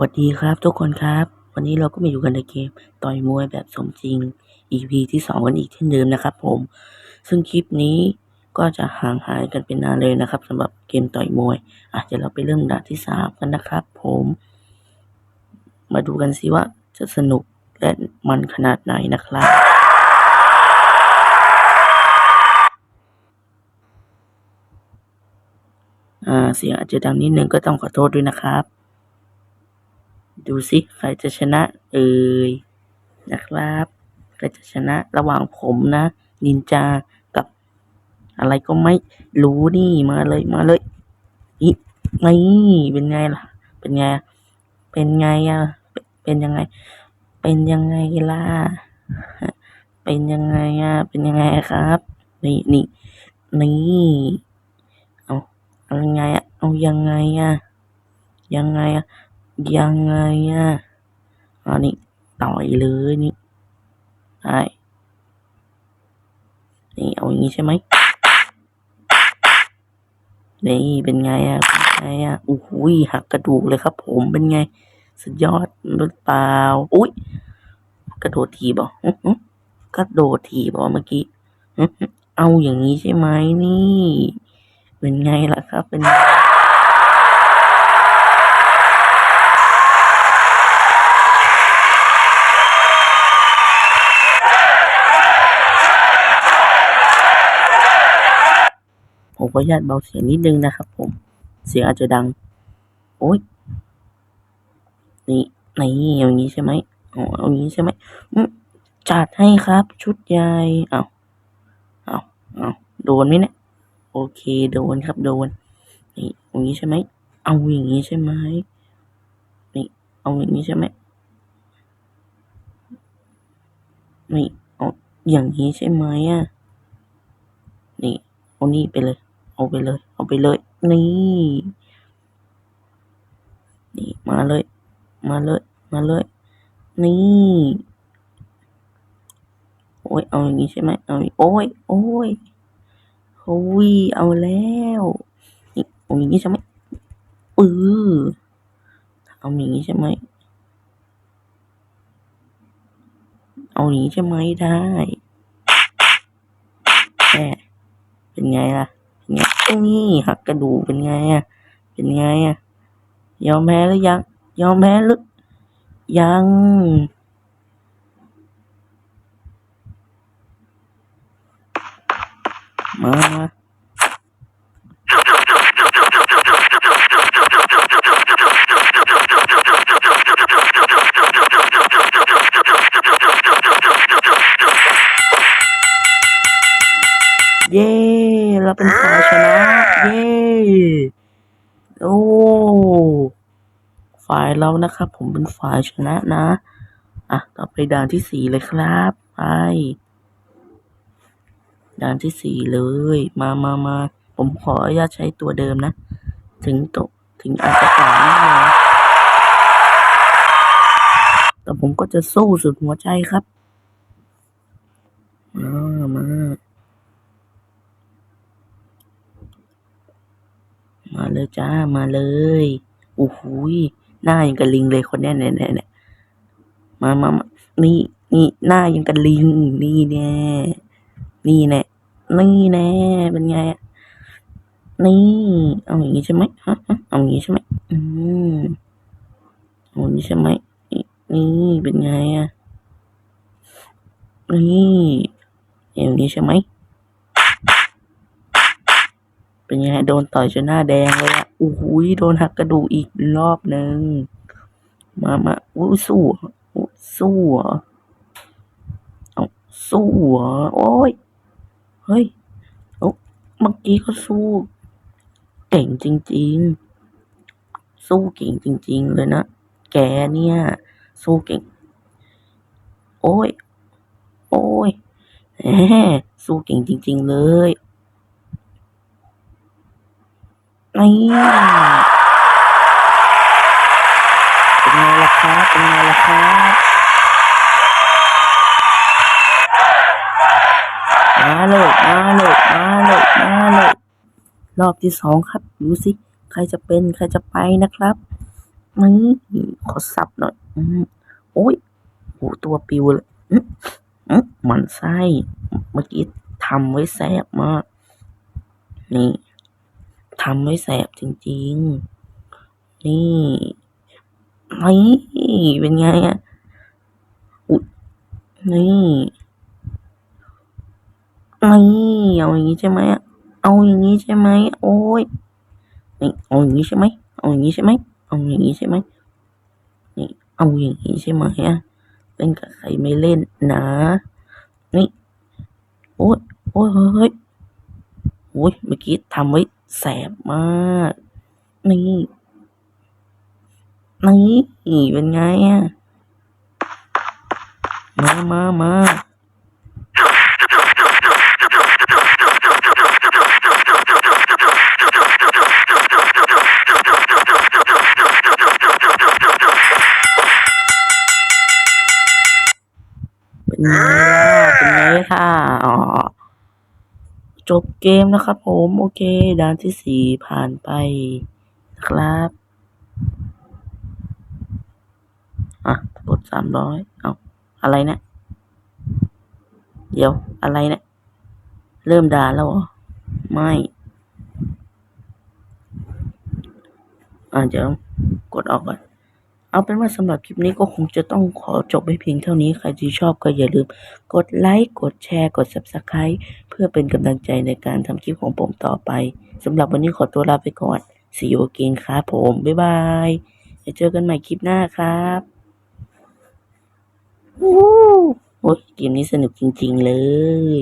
วัสดีครับทุกคนครับ วันนี้เราก็มาอยู่กันในเกมต่อยมวยแบบสมจริง EP ที่สองกันอีกเช่นเดิมนะครับผม ซึ่งคลิปนี้ก็จะห่างหายกันเป็นนานเลยนะครับสำหรับเกมต่อยมวยอะเดี๋ยวเราไปเริ่มด่านที่สามกันนะครับ ผม มาดูกันสิว่าจะสนุกและมันขนาดไหนนะครับอ่าเสียงอาจจะดังนิดนึงก็ต้องขอโทษด้วยนะครับ ดูสิใครจะชนะเอ่ยนะครับ ใครจะชนะระหว่างผมนะ นินจากับอะไรก็ไม่รู้นี่มาเลยมาเลยนี่นี่เป็นไงล่ะ เป็นไง เป็นไงอะ เป็นยังไง เป็นยังไงล่ะ เป็นยังไงอะ เป็นยังไงครับ นี่นี่นี่เอาเอายังไงอะ เอายังไงอะ ยังไงอะ ยังไงอะอันนี้ต่อยเลยนี่ใช่นี่เอาอย่างนี้ใช่ไหมนี่เป็นไงอะเป็นไงอะโอ้โหหักกระดูกเลยครับ ผมเป็นไง สุดยอดหรือเปล่าอุ้ยกระโดดทีบอะอื้อหือกระโดดทีบอะเมื่อกี้เอาอย่างนี้ใช่ไหมนี่ เป็นไงล่ะครับ เป็น ขออนุญาตเบาเสียงนิดนึงนะครับผม เสียงอาจจะดัง โอ้ยนี่นี่อย่างนี้ใช่ไหมอ๋อเอาอย่างนี้ใช่ไหมอืมจัดให้ครับ ชุดใหญ่เอาเอาเอาโดนไหมเนี่ย โอเค โดนครับ โดน นี่อย่างนี้ใช่ไหม เอาอย่างนี้ใช่ไหมนี่เอาอย่างนี้ใช่ไหมนี่เอาอย่างนี้ใช่ไหมอะ นี่เอานี่ไปเลย เอาไปเลย เอาไปเลย นี่ นี่ มาเลย มาเลย มาเลย นี่ โอ้ย เอาอย่างนี้ใช่ไหมเอาโอ้ย โอ้ยโอ้ยเอาแล้วนี่เอาอย่างนี้ใช่ไหมเออเอาอย่างนี้ใช่ไหม เอาอย่างนี้ใช่ไหมได้แหมเป็นไงล่ะ นไงนี่หักกระดูกเป็นไงอะ เป็นไงอะ ยอมแพ้หรือยัง ยอมแพ้หรือยัง มามาเย้ เราเป็นฝ่า โอ้ ฝ่ายเรานะครับ ผมเป็นฝ่ายชนะนะ อะ ต่อไปด่านที่สี่เลยครับ ไป ด่านที่สี่เลย มามามาผมขออนุญาตใช้ตัวเดิมนะ ถึงตกถึงอาจจะต่างนิดนึงแต่ผมก็จะสู้สุดหัวใจครับ มามา มา เลยจ้ามาเลยโอ้โหยหน้ายังกับลิงเลยคนเนี้ยเนี่ยเนี่ยเนี่ยมามามานี่นี่หน้ายังกับลิง นี่แน่นี่แน่นี่แน่เป็นไงอะนี่เอาอย่างนี้ใช่ไหมฮะเอาอย่างนี้ใช่ไหมอืมเอาอย่างนี้ใช่ไหมนี่เป็นไงอะนี่อย่างนี้ใช่ไหม เป็นไงโดนต่อยจนหน้าแดงเลยอะโอ้โหยโดนหักกระดูกอีกรอบหนึ่งมามาอู้สู้อู้สู้เอาสู้โอ้ยเฮ้ยเอาเมื่อกี้ก็สู้ เก่งจริง ๆ สู้เก่งจริง ๆ เลยนะแกเนี่ย สู้เก่ง โอ้ย โอ้ยแหมสู้เก่งจริง ๆ เลย นี่เป็นไงล่ะครับเป็นไงล่ะครับมาเลยมาเลยมาเลยมาเลยรอบที่สองครับ ดูสิ ใครจะเป็นใครจะไปนะครับนี่ขอสับหน่อยอืมโอ้ยโหตัวปิวเลยอืมอืมมันไส้ เมื่อกี้ทำไว้แสบมาก นี่ ทำไว้แสบจริงๆ นี่นี่เป็นไงอะอุ๊ยนี่นี่เอาอย่างนี้ใช่ไหมอะเอาอย่างนี้ใช่ไหมโอ้ยนี่เอาอย่างนี้ใช่ไหมเอาอย่างนี้ใช่ไหมเอาอย่างนี้ใช่ไหมนี่เอาอย่างนี้ใช่ไหมอะเล่นกับใครไม่เล่นนะนี่โอ้ยโอ้ยเฮ้ยโอ้ยเมื่อกี้ทำไว้ แสบมาก นี่ นี่เป็นไงอะมามามาเป็นไงล่ะเป็นไงค่ะ อ๋อ จบเกมนะครับผมโอเคด่านที่สี่ผ่านไปนะครับอะกดสามร้อยเอาอะไรเนี่ยเดี๋ยวอะไรเนี่ยเริ่มด่าแล้วเหรอ ไม่อ่าเดี๋ยวกดออกก่อน เอาเป็นว่าสำหรับคลิปนี้ก็คงจะต้องขอจบไปเพียงเท่านี้ ใครที่ชอบก็อย่าลืม กดไลค์ กดแชร์ กด Subscribe เพื่อเป็นกำลังใจในการทำคลิปของผมต่อไปสำหรับวันนี้ขอตัวลาไปก่อน See you again ครับผม บ๊ายบายจะเจอกันใหม่คลิปหน้าครับวู้โอ้ยเกมนี้สนุกจริง ๆ เลย